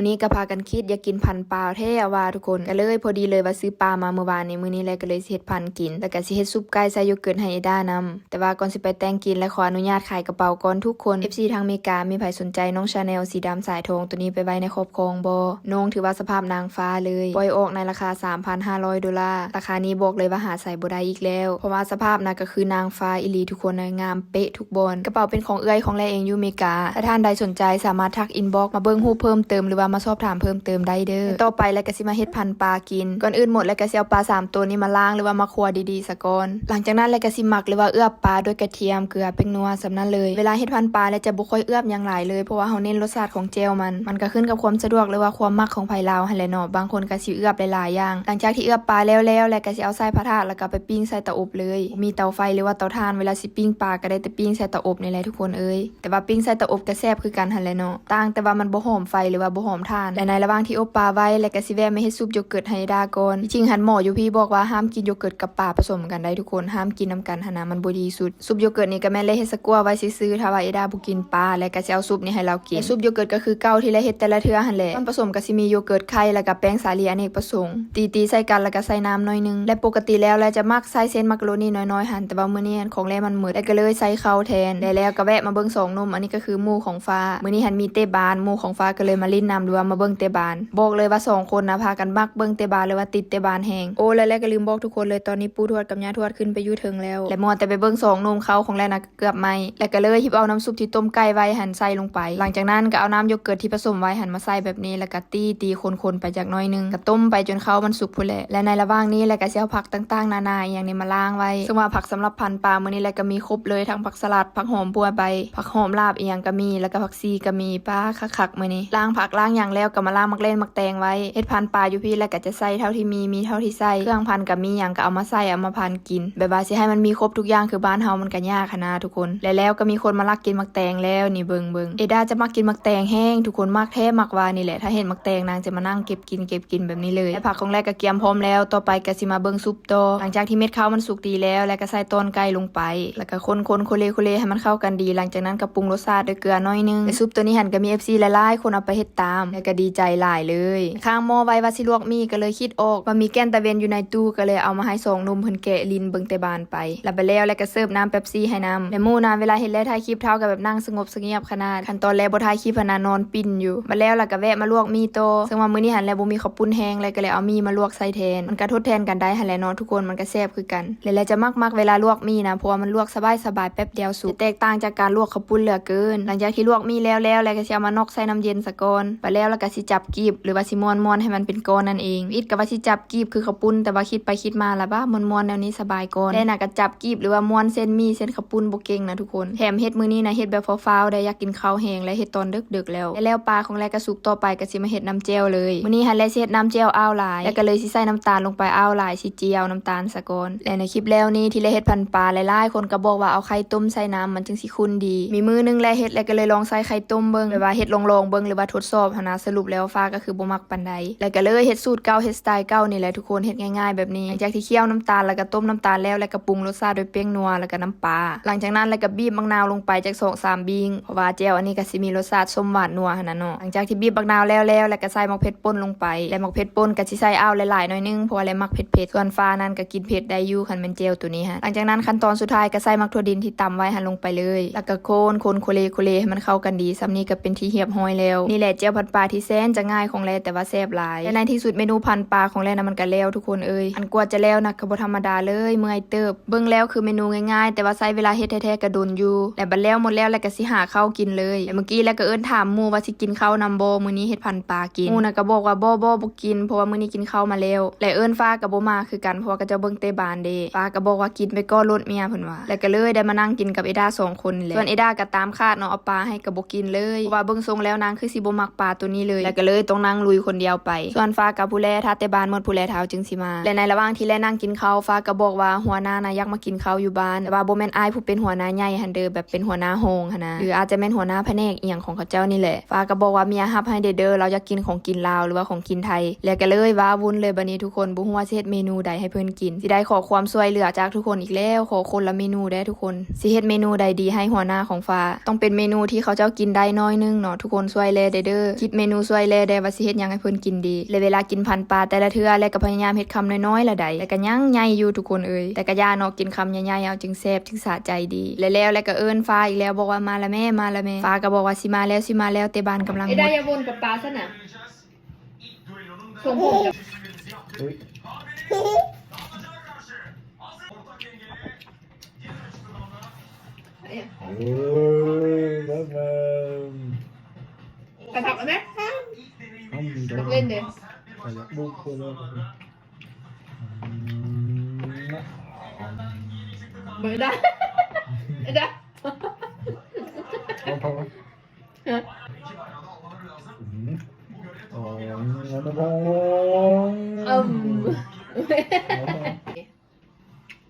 มื้อนี้ก็พากันคิดอยากกินพันปลาแท้ว่าทุกคนก็เลยพอดีเลยว่าซื้อปลามาเมื่อวานนี้มื้อนี้เลยก็เลยสิเฮ็ดพันกิน แล้วก็สิเฮ็ดซุปไก่ใส่โยเกิร์ตให้ไอด้านํแต่ว่าก่อนสิไปแต่งกินและขออนุญาตขายกระเป๋าก่อนทุกคน FC ทางอเมริกามีไผสนใจน้องชาแนลสีดำสายทองตัวนี้ไปไว้ในครอบครองบ่น้องถือว่าสภาพนางฟ้าเลยปล่อยออกในราคา 3,500ดอลลาร์ราคานี้บอกเลยว่าหาใส่บ่ได้อีกแล้ว เพราะว่าสภาพน่ะก็คือนางฟ้าอีลีทุกคนนงามเป๊ะทุกบอนกระเป๋าเป็นของเอื้อยของแลเองอยู่อเมริกาถ้าท่านใดสนใจสามารถทักอินบ็อกมาเบิ่งรูปเพิ่มเติมหรือว่ามาสอบถามเพิ่มเติมได้เด้อต่อไปแล้วก็สิมาเฮ็ดพันปลากิน ก่อนอื่นหมดแล้วก็สิเอาปลาสามตัวนี้มาล้างหรือว่ามาคั่วดีๆซะก่อนหลังจากนั้นแล้วก็สิหมักหรือว่าเอื้อบปลาด้วยกระเทียมเกลือเป็นนัวสำนั้นเลย เวลาเฮ็ดพันปลาแล้วจะบ่ค่อยเอื้อบหยังหลายเลยเพราะว่าเฮาเน้นรสชาติของเจลมัน มันก็ขึ้นกับความสะดวกหรือว่าความมักของไผลาวหั่นแหละเนาะบางคนก็สิเอื้อบหลายๆอย่าง หลังจากที่เอื้อบปลาแล้วแล้วแล้วก็สิเอาใส่พระธาตุแล้วก็ไปปิ้งใส่เตาอบเลย มีเตาไฟหรือว่าเตาถ่านเวลาสิปิ้งปลาก็ได้แต่ปิ้งใส่เตาอบนี่แหละทุกคนเอ้ยแต่ว่าปิ้งใส่เตาอบก็แซ่บคือกันหั่นแหละเนาะต่างแต่ว่ามันบ่หอมไฟหรือว่าบ่หอมถ่าน และในระหว่างที่อบปลาไว้ แล้วก็สิแวะไมาเฮ็ดซุปโยเกิร์ตให้ดาก่อนจริงหันหมออยู่พี่บอกว่าห้ามกินโยเกิร์ตกับปลาผสมกันได้ทุกคนห้ามกินนํกันหนนะมันบ่ดีสุดซุปโยเกิร์ตนี่ก็แม่เลยเฮ็ดสกัวไว้ซื่อถ้าว่าไอ้ดาบ่กินปลาแล้วก็สิเอาซุปนี่ให้เรากินซุปโยเกิร์ตก็คือเก่าที่เราเฮ็ดแต่ละเทื่อหั่นแหละมันผสมก็สิมีโยเกิร์ตไข่แล้วก็แป้งสาลีอเนกประสงค์ตีๆใส่กันแล้วก็ใส่น้ำหน่อยนึงและปกติแล้วเราจะมักใส่เส้นมักโรนีน้อยๆหั่นแต่ว่ามื้อนี้ของแลมันหมดแล้วก็เลยใส่ข้าวแทนได้แล้วก็แวะมาเบิ่งสองนมอันนี้ก็คือหมู่ของฟ้ามื้อนี้หันมีเตะบานหมู่ของฟ้าก็เลยมาลิ้นน้ำหรือว่ามาเบิ่งเตบาน บอกเลยว่าสองคนนะพากันมักเบิ่งเตบานเลยว่าติดเตบานแฮงโอ้แล้วแล้วก็ลืมบอกทุกคนเลยตอนนี้ปู่ทวดกับย่าทวดขึ้นไปยู่เทิงแล้วและมัวแต่ไปเบิ่งสองนมเขาของแลนะเกือบไหมแล้วก็เลยหยิบเอาน้ำซุปที่ต้มไก่ไว้หันใส่ลงไป หลังจากนั้นก็เอาน้ำโยเกิร์ตที่ผสมไว้หันมาใส่แบบนี้แล้วก็ตีตีคนๆไปจากน้อยนึงก็ต้มไปจนเขามันสุกพุ่นแหละและในระหว่างนี้แหละก็สิเอาผักต่างๆ นานาอย่างนี้มาล้างไว้ซึ่งว่าผักสำหรับพันปลามื้อนี้แหละก็มีครบเลยทั้งผักสลัดผักหอมบัวใบผักหอมลาบอีหยังก็มีแล้วก็ผักซีก็มีป้าคักๆมื้อนี้ล้างผักล้างอย่างแล้วก็มาล้างมักเล่นมักแตงไว้เฮ็ดพันปลาอยู่พี่แล้วก็จะใส่เท่าที่มีมีเท่าที่ใส่เครื่องพันก็มีหยังก็เอามาใส่เอามาพันกินแบบว่าสิให้มันมีครบทุกอย่างคือบ้านเฮามันก็ยากขนาดทุกคนและแล้วก็มีคนมาลักกินมักแตงแล้วนี่เบิงเบิงเอดาจะมักกินมักแตงแห้งทุกคนมักแท้มักวานี่แหละถ้าเห็นมักแตงนางจะมานั่งเก็บกินเก็บกินแบบนี้เลยและผักของแรกก็เกียมพร้อมแล้วต่อไปก็สิมาเบิงซุปต่อหลังจากที่เม็ดข้าวมันสุกดีแล้ว แล้วก็ใส่ต้นไก่ลงไป แล้วก็คนคนๆโคเลโคเลให้มันเข้ากันดี หลังจากนั้นก็ปรุงรสชาติด้วยเกลือน้อยนึงซุปตัวนี้หันก็มี FC หลายๆคนเอาไปเฮ็ดตามแล้วก็ดีใจหลายเลย ข้างหม้อไว้ว่าสิลวกมีก็เลยคิดออกว่ามีแก้นตะเวนอยู่ในตู้ก็เลยเอามาให้สองนุ่มเพิ่นแกะลินเบิ่งแต่บานไปแล้วไปแล้วแล้วก็เสิร์ฟน้ำเป๊ปซี่ให้น้ำและมู่นานเวลาเห็นแล้วถ่ายคลิปเท่ากับแบบนั่งสงบเสงียบขนาดขั้นตอนแรกบ่ถ่ายคลิปพนานอนปิ้นอยู่มาแล้วล้วก็แวะมาลวกมีโตซึ่งว่ามื้อนี้หันแล้วบ่มีข้าวปุ้นแห้งเลยก็เลยเอามีมาลวกใส่แทนมันก็ทดแทนกันได้หันแหละเนาะทุกคนมันก็แซ่บคือกันแล้วจะมักๆเวลาลวกมีนะเพราะว่ามันลวกสบายๆแป๊บเดียวสุกแตกต่างจากการลวกข้าวปุ้นเหลือเกิน หลังจากที่ลวกมีแล้วแล้วแล้วก็สิเอามานอกใส่น้ำเย็นซะก่อนไปแล้วแล้วก็สิจับกีบหรือว่าสิม้วนให้มันเป็นก้อนนั่นเองอิดก็ว่าสิจับกีบคือข้าวปุ้นแต่ว่าคิดไปคิดมาแล้วว่าม้วนแนวนี้สบายก่อนได้น่ะก็จับกีบหรือว่าม้วนเส้นมีเส้นข้าวปุ้นบ่เก่งนะทุกคนแถมเฮ็ดมื้อนี้นะเฮ็ดแบบฟ้าวๆได้อยากกินข้าวแห้งและเฮ็ดตอนดึกๆแล้วแล้วปลาของแลก็สุกต่อไปก็สิมาเฮ็ดน้ำเจลเลยมื้อนี้หันแลสิเฮ็ดน้ำเจลอ้าวหลายแล้วก็เลยสิใส่น้ำตาลลงไปอ้าวหลายสิเจียวน้ำตาลซะกอนและในคลิปแล้วนี้ที่แลเฮ็ดพันปลาหลายๆคนก็บอกว่าเอาไข่ต้มใส่น้ำมันจึงสิคุ้นดี มีมื้อนึงแลเฮ็ดแล้วก็เลยลองใส่ไข่ต้มเบิ่งแบบว่าเฮ็ดลองๆเบิ่งหรือว่าทดสอบหันนะสรุปแล้วฟ้าก็คือบ่มักปานใดแล้วก็เลยเฮ็ดสูตรเก่าเฮ็ดสไตล์เก่านี่แหละทุกคนเฮ็ดง่ายๆแบบนี้หลังจากที่เคี่ยวน้ำตาลแล้วก็ต้มน้ำตาลแล้วแล้วก็ปรุงรสชาติด้วยเป้งนัวแล้วก็น้ำปลาหลังจากนั้นแล้วก็บีบมะนาวลงไปจาก2 3บิงเพราะว่าแจ่วอันนี้ก็สิมีรสชาติส้มหวานนัวหั่นน่ะเนาะหลังจากที่บีบมะนาวแล้วแล้วแล้วก็ใส่มะเผ็ดป่นลงไปและมะเผ็ดป่นก็สิใส่อ้าวหลายๆหน่อยนึงเพราะว่าแลมักเผ็ดๆส่วนฟ้านั้นก็กินเผ็ดได้อยู่คันเป็นเจลตัวนี้ฮะหลังจากนั้นขั้นตอนสุดท้ายก็ใส่มักถั่วดินที่ตำไว้หั่นลงไปเลย แล้วก็โคนคนโคเลโคเลให้มันเข้ากันดีซ้ำนี้ก็เป็นที่เหียบห้อยแล้ว นี่แหละเจลผัดปลาที่แสนจะง่ายของแลแต่ว่าแซ่บหลายและในที่สุดเมนูพันปลาของแลนะมันก็แล้วทุกคนเอ้ยอันกว่าจะแล้วนะก็บ่ธรรมดาเลยเมื่อยเติบ เบิ่งแล้วคือเมนูง่ายๆ แต่ว่าใช้เวลาเฮ็ดแท้ๆก็โดนอยู่และบัดแล้วหมดแล้วแล้วก็สิหาข้าวกินเลยและเมื่อกี้แล้วก็เอิ้นถามหมู่ว่าสิกินข้าวนำบ่มื้อนี้เฮ็ดพันปลากินหมู่น่ะก็บอกว่าบ่บ่บ่กินเพราะว่ามื้อนี้กินข้าวมาแล้วและเอิ้นฟ้าก็บ่มาคือกันเพราะว่าก็จะเบิ่งเตบานเด้ฟ้าก็บอกว่ากินไปก่อนรถเมียเพิ่นว่าแล้วก็เลยได้มานั่งกินกับเอดาสองคนนี่แหละส่วนเอดาก็ตามคาดเนาะเอาปลาให้ก็บ่กินเลยเพราะว่าเบิ่งทรงแล้วนางคือสิบ่มักปลาตัวนี้เลย แล้วก็เลยต้องนั่งลุยคนเดียวไป ส่วนฟ้ากับผู้แลถ้าแต่บ้านหมดผู้แลเท้าจึงสิมา และในระหว่างที่แลนั่งกินข้าวฟ้าก็บอกว่าหัวหน้านะอยากมากินข้าวอยู่บ้านแต่ว่าโบแม่นอผู้เป็นหัวหน้าใหญ่หันเด้อแบบเป็นหัวหน้าโฮงนะหรืออาจจะแม่นหัวหน้าแผนกเอียงของเขาเจ้านี่แหละฟ้าก็บอกว่าเมียฮับให้เดเด้อเราอยากกินของกินลาวหรือว่าของกินไทย แล้วก็เลยว้าวุ่นเลยบัดนี้ทุกคนบ่ฮู้ว่าเฮ็ดเมนูใดให้เพิ่อนกินสิได้ขอความช่วยเหลือจากทุกคนอีกแล้วขอคนละเมนูได้ทุกคนสิเฮ็ดเมนูใดดีให้หัวหน้าของฟ้า ต้องเป็นเมนูที่เขาเจ้ากินได้น้อยนึงเนาะทุกคนช่วยแลเดเด้อคิดเมนูซวยแลได้ว่าสิเฮ็ดหยังให้เพิ่นกินดีและเวลากินพันปลาแต่ละเทื่อและก็พยายามเฮ็ดคำน้อยๆละใดแต่ก็ยังใหญ่อยู่ทุกคนเอ้ยแต่ก็ย่าเนาะกินคำใหญ่ๆเอาจึงแซ่บจึงสะใจดีและแล้วแล้วก็เอิ้นฟ้าอีกแล้วบอกว่ามาละแม่มาละแม่ฟ้าก็บอกว่าสิมาแล้วสิมาแล้วแต่บ้านกำลังหมไอ้ดได้อยาวนกับปลาซะน่ะส่งผมกับ Ui. เนี่ย Ui, rất là กระถับเอาไหม không นักเล่นเด้ phải là bút cô luôn เบิดได้ไอ้ได้ không không Hả? Ồ, nó bông อืม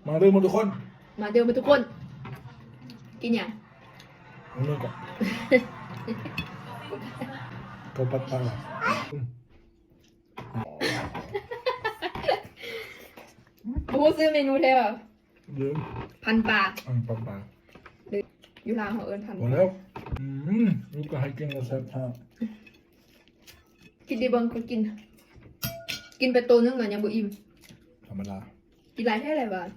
มาเริ่มมาทุกคน มาเดินมาทุกคน กินอย่างอันนี้ก่อน ก็ปัดตาบูซื้อเมนูเทปแบบเยอะพันปลาอันปัดตาอยู่ลาวเขาเอิญพันหมดแล้ว อืมลูกก็ให้กินกระแซบท่ากินดีเบิงก็กิน กินไปตัวนึงเหมือนยังบุอิ่ม ธรรมดากินหลายแค่ไหนบ้าง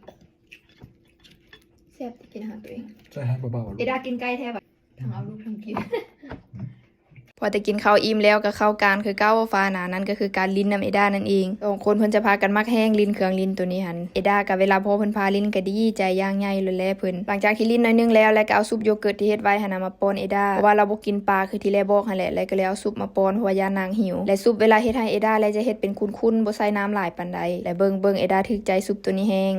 แซ่บที่กินอาหารตัวเอง ใช่ให้เบาๆลูเอกดากินไก่แท้แบบทั้งเอาลูกทั้งกิน พอแต่กินข้าวอิ่มแล้วก็ข้าวการคือเก้าฟ้าหนานั้นก็คือการลิ้นนำเอด้านั่นเองสองคนเพิ่นจะพากันมักแห้งลิ้นเครื่องลิ้นตัวนี้หันเอด้ากับเวลาพ่อเพิ่นพาลิ้นก็ดีใจย่างใหญ่เลยแลเพิ่นหลังจากที่ลิ้นน้อยนึงแล้วแล้วก็เอาซุปโยเกิร์ตที่เฮ็ดไว้หันมาป้อนเอด้าเพราะว่าเราบ่กินปลาคือที่แรกบอกหั่นแหละแล้วก็เลยเอาซุปมาป้อนเพราะว่ายานางหิว และซุปเวลาเฮ็ดให้เอด้าแล้วจะเฮ็ดเป็นคุ้นๆบ่ใส่น้ำหลายปานใดและเบิ่งเบิ่งเอด้าถึกใจซุปตัวนี้แห้ง